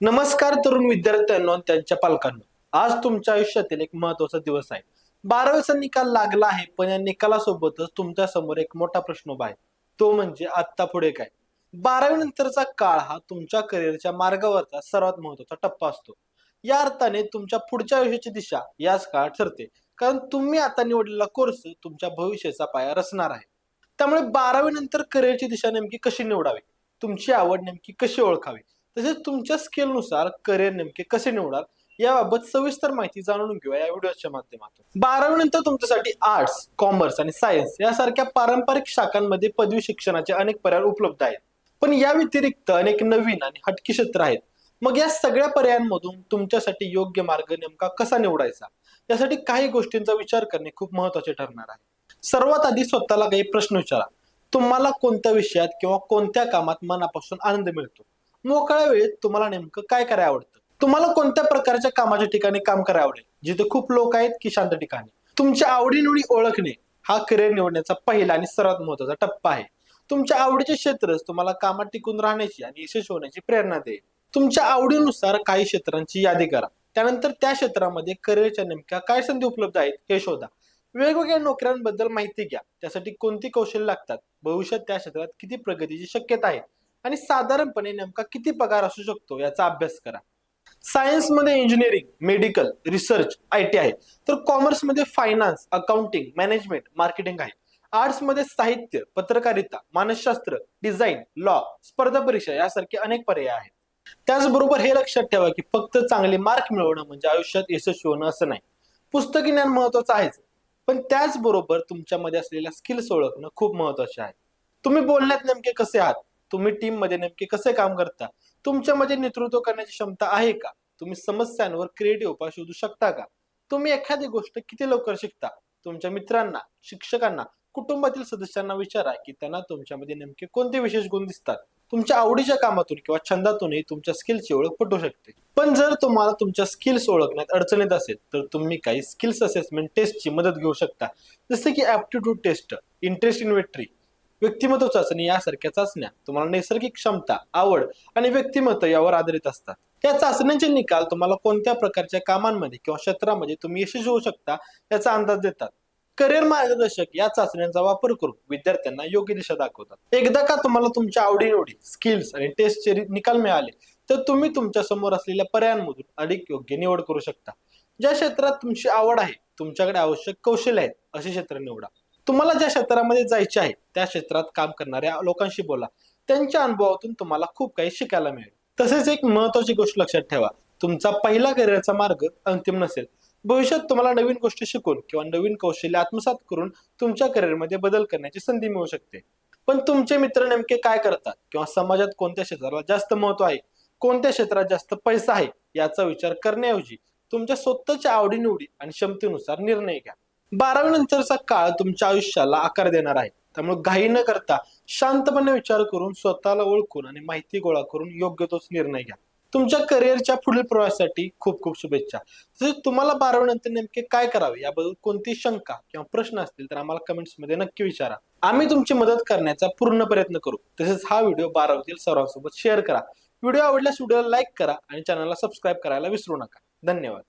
नमस्कार तरुण विद्यार्थ्यांनो त्यांच्या पालकांना. आज तुमच्या आयुष्यातील एक महत्त्वाचा दिवस आहे. बारावीचा निकाल लागला आहे पण या निकालासोबतच तुमच्यासमोर एक मोठा प्रश्न उभा आहे. तो म्हणजे आत्ता पुढे काय? बारावी नंतरचा काळ हा तुमच्या करिअरच्या मार्गावरचा सर्वात महत्त्वाचा टप्पा असतो. या अर्थाने तुमच्या पुढच्या आयुष्याची दिशा याच काळात ठरते. कारण तुम्ही आता निवडलेला कोर्स तुमच्या भविष्याचा पाया रचणार आहे. त्यामुळे बारावी नंतर करिअरची दिशा नेमकी कशी निवडावी? तुमची आवड नेमकी कशी ओळखावी? तसेच तुमच्या स्किलनुसार करिअर नेमके कसे निवडाल याबाबत सविस्तर माहिती जाणून घेऊया या व्हिडिओच्या माध्यमातून. बारावी नंतर तुमच्यासाठी आर्ट्स कॉमर्स आणि सायन्स यासारख्या पारंपरिक शाखांमध्ये पदवी शिक्षणाचे अनेक पर्याय उपलब्ध आहेत. पण या व्यतिरिक्त अनेक नवीन आणि हटकी क्षेत्र आहेत. मग या सगळ्या पर्यायांमधून तुमच्यासाठी योग्य मार्ग नेमका कसा निवडायचा? यासाठी काही गोष्टींचा विचार करणे खूप महत्त्वाचे ठरणार आहे. सर्वात आधी स्वतःला काही प्रश्न विचारा. तुम्हाला कोणत्या विषयात किंवा कोणत्या कामात मनापासून आनंद मिळतो? मोकळ्या वेळेत तुम्हाला नेमकं काय करायला आवडतं? तुम्हाला कोणत्या प्रकारच्या कामाच्या ठिकाणी काम करायला आवडेल? जिथे खूप लोक आहेत की शांत ठिकाणी. तुमच्या आवडीनिवडी ओळखणे हा करिअर निवडण्याचा पहिला आणि सर्वात महत्त्वाचा टप्पा आहे. तुमच्या आवडीचे क्षेत्रच तुम्हाला कामात टिकून राहण्याची आणि यशस्वी होण्याची प्रेरणा देईल. तुमच्या आवडीनुसार काही क्षेत्रांची यादी करा. त्यानंतर त्या क्षेत्रामध्ये करिअरच्या नेमक्या काय संधी उपलब्ध आहेत हे शोधा. वेगवेगळ्या नोकऱ्यांबद्दल माहिती घ्या. त्यासाठी कोणती कौशल्य लागतात? भविष्यात त्या क्षेत्रात किती प्रगतीची शक्यता आहे? आणि साधारणपणे नेमका किती पगार असू शकतो याचा अभ्यास करा. सायन्समध्ये engineering medical research I T आहे. तर कॉमर्समध्ये फायनान्स अकाउंटिंग मॅनेजमेंट मार्केटिंग आहे. आर्ट्समध्ये साहित्य पत्रकारिता मानसशास्त्र डिझाईन लॉ स्पर्धा परीक्षा यासारखे अनेक पर्याय आहेत. त्याचबरोबर हे लक्षात ठेवा की फक्त चांगले मार्क मिळवणं म्हणजे आयुष्यात यशस्वी होणं असं नाही. पुस्तकी ज्ञान महत्वाचं आहेच. पण त्याचबरोबर तुमच्यामध्ये असलेल्या स्किल्स ओळखणं खूप महत्त्वाचे आहे. तुम्ही बोलण्यात नेमके कसे आहात? तुम्ही टीममध्ये नेमके कसे काम करता? तुमच्यामध्ये नेतृत्व करण्याची क्षमता आहे का? तुम्ही समस्यांवर क्रिएटिव्ह उपाय शोधू शकता का? तुम्ही एखादी गोष्ट किती लवकर शिकता? तुमच्या मित्रांना शिक्षकांना कुटुंबातील सदस्यांना विचारा की त्यांना तुमच्यामध्ये नेमके कोणते विशेष गुण दिसतात? तुमच्या आवडीच्या कामातून किंवा छंदातूनही तुमच्या स्किलची ओळख पटू शकते. पण जर तुम्हाला तुमच्या स्किल्स ओळखण्यात अडचणीत असेल तर तुम्ही काही स्किल्स असेसमेंट टेस्टची मदत घेऊ शकता. जसे की ऍप्टिट्यूड टेस्ट इंटरेस्ट इन्व्हेंटरी व्यक्तिमत्व चाचणी यासारख्या चाचण्या तुम्हाला नैसर्गिक क्षमता आवड आणि व्यक्तिमत्व यावर आधारित असतात. या चाचण्यांचे निकाल तुम्हाला कोणत्या प्रकारच्या कामांमध्ये किंवा क्षेत्रामध्ये तुम्ही यशस्वी होऊ शकता याचा अंदाज देतात. करिअर मार्गदर्शक या चाचण्यांचा वापर करून विद्यार्थ्यांना योग्य दिशा दाखवतात. एकदा का तुम्हाला तुमच्या आवडीनिवडी स्किल्स आणि टेस्टचे निकाल मिळाले तर तुम्ही तुमच्यासमोर असलेल्या पर्यायांमधून अधिक योग्य निवड करू शकता. ज्या क्षेत्रात तुमची आवड आहे तुमच्याकडे आवश्यक कौशल्य आहेत असे क्षेत्र निवडा. तुम्हाला ज्या क्षेत्रामध्ये जायचे आहे त्या क्षेत्रात काम करणाऱ्या लोकांशी बोला. त्यांच्या अनुभवातून तुम्हाला खूप काही शिकायला मिळेल. तसेच एक महत्वाची गोष्ट लक्षात ठेवा. तुमचा पहिला करिअरचा मार्ग अंतिम नसेल. भविष्यात तुम्हाला नवीन गोष्टी शिकून किंवा नवीन कौशल्य आत्मसात करून तुमच्या करिअरमध्ये बदल करण्याची संधी मिळू शकते. पण तुमचे मित्र नेमके काय करतात? किंवा समाजात कोणत्या क्षेत्राला जास्त महत्त्व आहे? कोणत्या क्षेत्रात जास्त पैसा आहे? याचा विचार करण्याऐवजी तुमच्या स्वतःच्या आवडीनिवडी आणि क्षमतेनुसार निर्णय घ्या. बारावी नंतरचा काळ तुमच्या आयुष्याला आकार देणार आहे. त्यामुळे घाई न करता शांतपणे विचार करून स्वतःला ओळखून आणि माहिती गोळा करून योग्य तोच निर्णय घ्या. तुमच्या करिअरच्या पुढील प्रवासासाठी खूप खूप शुभेच्छा. तसेच तुम्हाला बारावी नंतर नेमके काय करावे याबद्दल कोणती शंका किंवा प्रश्न असतील तर आम्हाला कमेंट्समध्ये नक्की विचारा. आम्ही तुमची मदत करण्याचा पूर्ण प्रयत्न करू. तसेच हा व्हिडिओ बारावीतील सर्वांसोबत शेअर करा. व्हिडिओ आवडल्यास व्हिडिओला लाईक करा आणि चॅनलला सबस्क्राईब करायला विसरू नका. धन्यवाद.